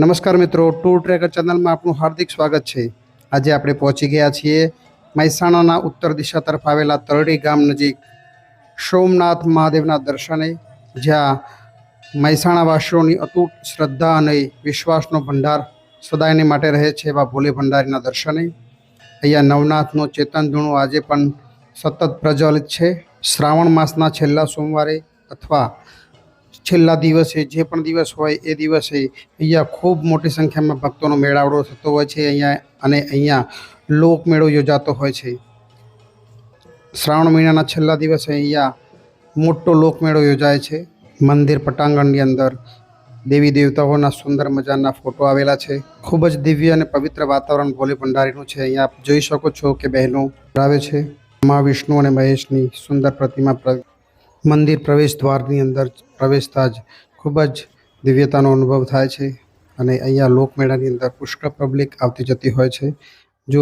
નમસ્કાર મિત્રો tour tracker ચેનલમાં આપનું હાર્દિક સ્વાગત છે. આજે આપણે પહોંચી ગયા છીએ મહેસાણાના ઉત્તર દિશા તરફ આવેલા તરડી ગામ નજીક સોમનાથ મહાદેવના દર્શને, જ્યાં મહેસાણાવાસીઓની અતૂટ શ્રદ્ધા અને વિશ્વાસનો ભંડાર સદાયને માટે રહે છે એવા ભોલે ભંડારીના દર્શને. અહીંયા નવનાથનો ચેતન આજે પણ સતત પ્રજ્વલિત છે. શ્રાવણ માસના છેલ્લા સોમવારે અથવા છેલ્લા દિવસે જે પણ દિવસ હોય એ દિવસે અહીંયા ખૂબ મોટી સંખ્યામાં ભક્તોનો મેળાવડો થતો હોય છે અહીંયા અને અહીંયા લોકમેળો યોજાતો હોય છે. શ્રાવણ મહિનાના છેલ્લા દિવસે અહીંયા મોટો લોકમેળો યોજાય છે. મંદિર પટાંગણની અંદર દેવી દેવતાઓના સુંદર મજાના ફોટો આવેલા છે. ખૂબ જ દિવ્ય અને પવિત્ર વાતાવરણ ભોલે ભંડારીનું છે. અહીંયા આપ જોઈ શકો છો કે બહેનો આવે છે. મહાવિષ્ણુ અને મહેશની સુંદર પ્રતિમા પ્ર- મંદિર પ્રવેશ દ્વારની અંદર પ્રવેશતા જ ખૂબ જ દિવ્યતાનો અનુભવ થાય છે અને અહીંયા લોકમેળાની અંદર પુષ્કળ પબ્લિક આવતી જતી હોય છે. જો